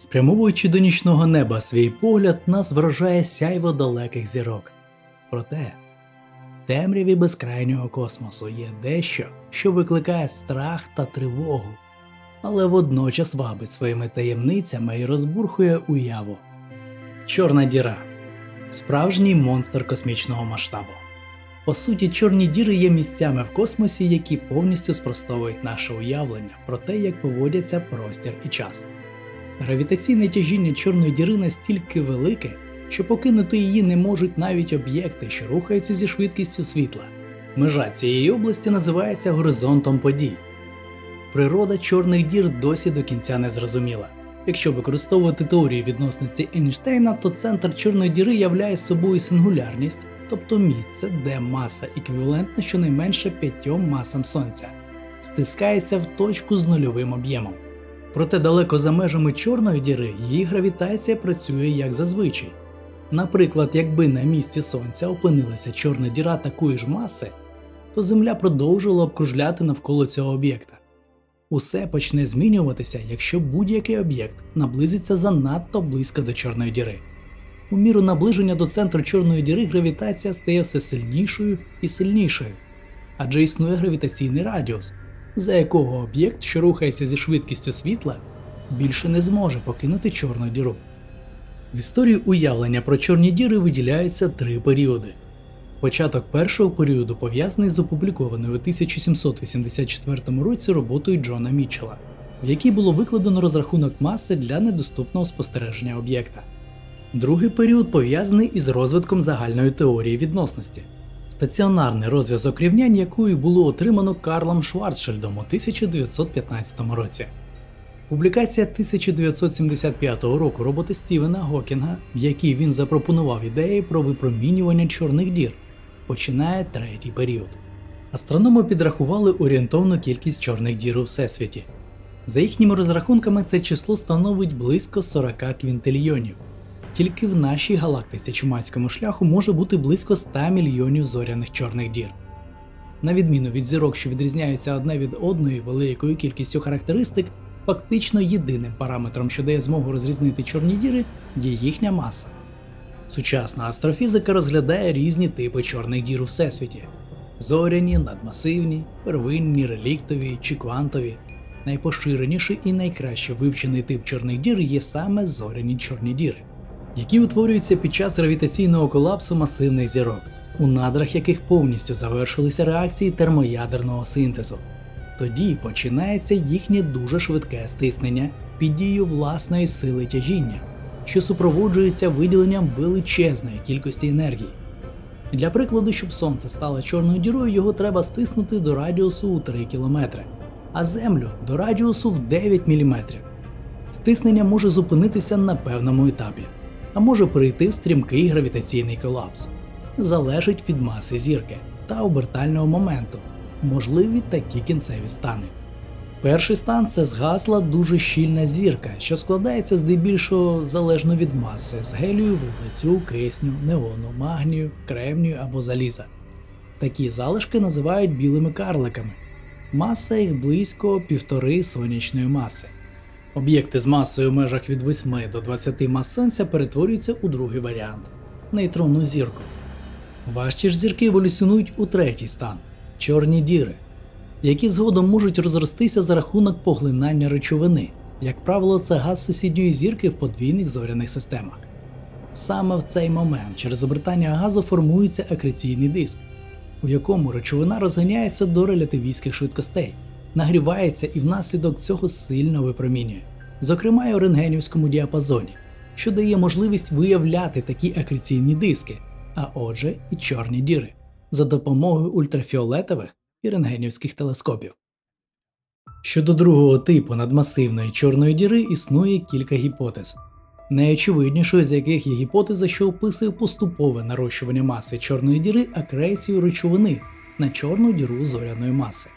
Спрямовуючи до нічного неба свій погляд, нас вражає сяйво далеких зірок. Проте, в темряві безкрайнього космосу є дещо, що викликає страх та тривогу, але водночас вабить своїми таємницями і розбурхує уяву. Чорна діра справжній монстр космічного масштабу. По суті, чорні діри є місцями в космосі, які повністю спростовують наше уявлення про те, як поводяться простір і час. Гравітаційне тяжіння чорної діри настільки велике, що покинути її не можуть навіть об'єкти, що рухаються зі швидкістю світла. Межа цієї області називається горизонтом подій. Природа чорних дір досі до кінця не зрозуміла. Якщо використовувати теорію відносності Ейнштейна, то центр чорної діри являє собою сингулярність, тобто місце, де маса еквівалентна щонайменше п'ятьом масам Сонця, стискається в точку з нульовим об'ємом. Проте далеко за межами чорної діри її гравітація працює як зазвичай. Наприклад, якби на місці Сонця опинилася чорна діра такої ж маси, то Земля продовжувала б кружляти навколо цього об'єкта. Усе почне змінюватися, якщо будь-який об'єкт наблизиться занадто близько до чорної діри. У міру наближення до центру чорної діри гравітація стає все сильнішою і сильнішою, адже існує гравітаційний радіус, за якого об'єкт, що рухається зі швидкістю світла, більше не зможе покинути чорну діру. В історії уявлення про чорні діри виділяються три періоди. Початок першого періоду пов'язаний з опублікованою у 1784 році роботою Джона Мітчелла, в якій було викладено розрахунок маси для недоступного спостереження об'єкта. Другий період пов'язаний із розвитком загальної теорії відносності, стаціонарний розв'язок рівнянь якої було отримано Карлом Шварцшильдом у 1915 році. Публікація 1975 року роботи Стівена Гокінга, в якій він запропонував ідеї про випромінювання чорних дір, починає третій період. Астрономи підрахували орієнтовну кількість чорних дір у всесвіті. За їхніми розрахунками, це число становить близько 40 квінтильйонів. Тільки в нашій галактиці чумацькому шляху може бути близько 100 мільйонів зоряних чорних дір. На відміну від зірок, що відрізняються одне від одної великою кількістю характеристик, фактично єдиним параметром, що дає змогу розрізнити чорні діри, є їхня маса. Сучасна астрофізика розглядає різні типи чорних дір у всесвіті: зоряні, надмасивні, первинні, реліктові чи квантові. Найпоширеніший і найкраще вивчений тип чорних дір є саме зоряні чорні діри, які утворюються під час гравітаційного колапсу масивних зірок, у надрах яких повністю завершилися реакції термоядерного синтезу. Тоді починається їхнє дуже швидке стиснення під дією власної сили тяжіння, що супроводжується виділенням величезної кількості енергії. Для прикладу, щоб сонце стало чорною дірою, його треба стиснути до радіусу у 3 км, а Землю до радіусу в 9 мм. Стиснення може зупинитися на певному етапі, а може перейти в стрімкий гравітаційний колапс. Залежить від маси зірки та обертального моменту, можливі такі кінцеві стани. Перший стан це згасла дуже щільна зірка, що складається здебільшого залежно від маси з гелію, вуглецю, кисню, неону, магнію, кремнію або заліза. Такі залишки називають білими карликами. Маса їх близько півтори сонячної маси. Об'єкти з масою в межах від 8 до 20 мас сонця перетворюються у другий варіант нейтронну зірку. Важчі ж зірки еволюціонують у третій стан чорні діри, які згодом можуть розростися за рахунок поглинання речовини. Як правило, це газ сусідньої зірки в подвійних зоряних системах. Саме в цей момент через обертання газу формується акреційний диск, у якому речовина розганяється до релятивістських швидкостей, нагрівається і внаслідок цього сильно випромінює, зокрема й у рентгенівському діапазоні, що дає можливість виявляти такі акреційні диски, а отже, і чорні діри за допомогою ультрафіолетових і рентгенівських телескопів. Щодо другого типу надмасивної чорної діри існує кілька гіпотез. Найочевиднішою з яких є гіпотеза, що описує поступове нарощування маси чорної діри акрецію речовини на чорну діру зоряної маси.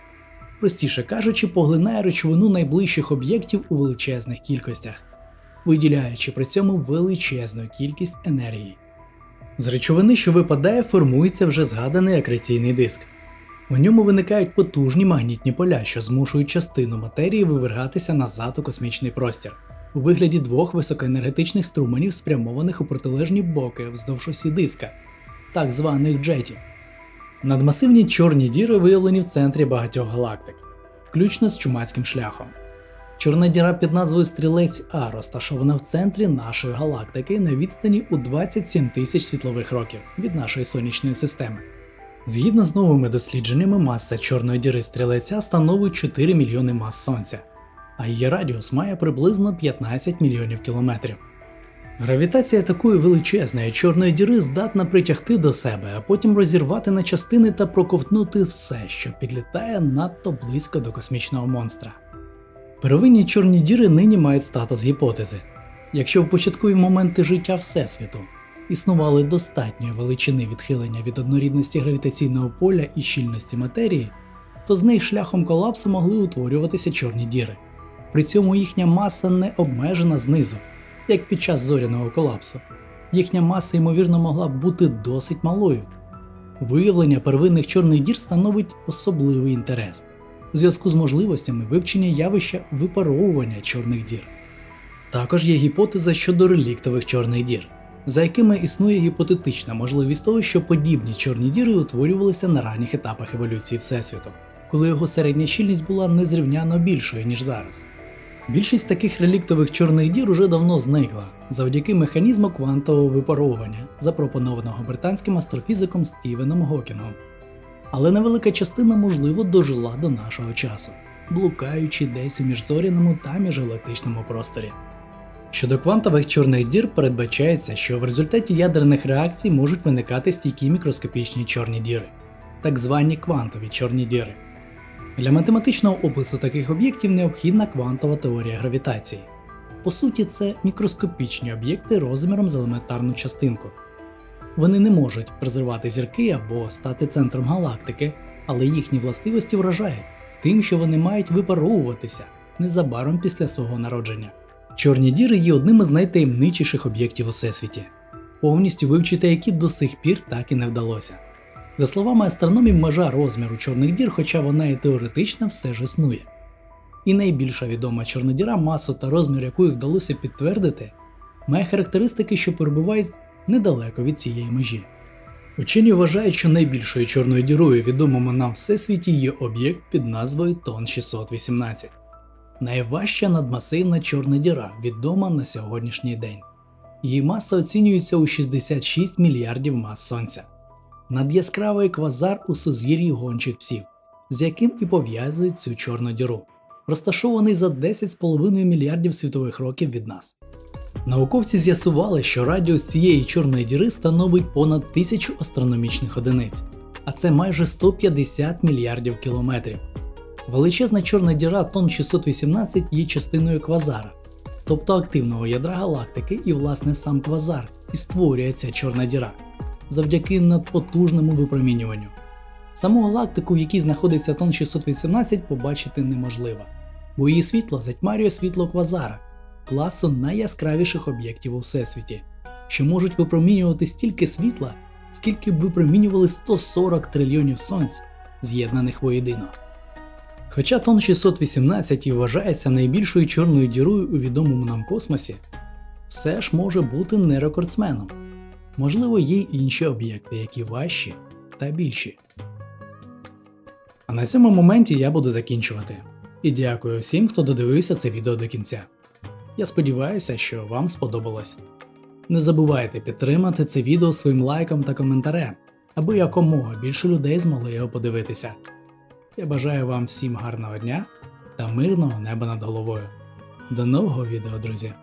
Простіше кажучи, поглинає речовину найближчих об'єктів у величезних кількостях, виділяючи при цьому величезну кількість енергії. З речовини, що випадає, формується вже згаданий акреційний диск. У ньому виникають потужні магнітні поля, що змушують частину матерії вивергатися назад у космічний простір. у вигляді двох високоенергетичних струменів, спрямованих у протилежні боки вздовж осі диска, так званих джетів. Надмасивні чорні діри виявлені в центрі багатьох галактик, включно з чумацьким шляхом. Чорна діра під назвою Стрілець А розташована в центрі нашої галактики на відстані у 27 тисяч світлових років від нашої сонячної системи. Згідно з новими дослідженнями, маса чорної діри стрілеця становить 4 мільйони мас Сонця, а її радіус має приблизно 15 мільйонів кілометрів. Гравітація такої величезної чорної діри здатна притягти до себе, а потім розірвати на частини та проковтнути все, що підлітає надто близько до космічного монстра. Первинні чорні діри нині мають статус гіпотези. Якщо в початкові моменти життя Всесвіту існували достатньої величини відхилення від однорідності гравітаційного поля і щільності матерії, то з них шляхом колапсу могли утворюватися чорні діри. При цьому їхня маса не обмежена знизу, як під час зоряного колапсу. Їхня маса, ймовірно, могла б бути досить малою. Виявлення первинних чорних дір становить особливий інтерес у зв'язку з можливостями вивчення явища випаровування чорних дір. Також є гіпотеза щодо реліктових чорних дір, за якими існує гіпотетична можливість того, що подібні чорні діри утворювалися на ранніх етапах еволюції Всесвіту, коли його середня щільність була незрівняно більшою, ніж зараз. Більшість таких реліктових чорних дір уже давно зникла завдяки механізму квантового випаровування, запропонованого британським астрофізиком Стівеном Гокінгом. Але невелика частина, можливо, дожила до нашого часу, блукаючи десь у міжзоряному та міжгалактичному просторі. Щодо квантових чорних дір передбачається, що в результаті ядерних реакцій можуть виникати стійкі мікроскопічні чорні діри, так звані квантові чорні діри. Для математичного опису таких об'єктів необхідна квантова теорія гравітації. По суті, це мікроскопічні об'єкти розміром з елементарну частинку. Вони не можуть розривати зірки або стати центром галактики, але їхні властивості вражають тим, що вони мають випаровуватися незабаром після свого народження. Чорні діри є одним із найтаємничіших об'єктів у всесвіті, повністю вивчити які до сих пір так і не вдалося. За словами астрономів, межа розміру чорних дір, хоча вона і теоретична, все ж існує. І найбільша відома чорна діра, масу та розмір якої вдалося підтвердити, має характеристики, що перебувають недалеко від цієї межі. Учені вважають, що найбільшою чорною дірою відомому нам всесвіті є об'єкт під назвою Тон 618 найважча надмасивна чорна діра, відома на сьогоднішній день. Її маса оцінюється у 66 мільярдів мас Сонця. Надяскравий квазар у сузір'ї гончих псів, з яким і пов'язують цю чорну діру, розташований за 10,5 мільярдів світових років від нас. Науковці з'ясували, що радіус цієї чорної діри становить понад тисячу астрономічних одиниць, а це майже 150 мільярдів кілометрів. Величезна чорна діра Тон 618 є частиною квазара, тобто активного ядра галактики, і власне сам квазар і створює ця чорна діра завдяки надпотужному випромінюванню. Саму галактику, в якій знаходиться Тон 618, побачити неможливо, бо її світло затьмарює світло квазара, класу найяскравіших об'єктів у всесвіті, що можуть випромінювати стільки світла, скільки б випромінювали 140 трильйонів сонць, з'єднаних воєдино. Хоча Тон 618 і вважається найбільшою чорною дірою у відомому нам космосі, все ж може бути не рекордсменом. Можливо, є інші об'єкти, які важчі та більші. А на цьому моменті я буду закінчувати. І дякую всім, хто додивився це відео до кінця. Я сподіваюся, що вам сподобалось. Не забувайте підтримати це відео своїм лайком та коментарем, аби якомога більше людей змогли його подивитися. Я бажаю вам всім гарного дня та мирного неба над головою. До нового відео, друзі!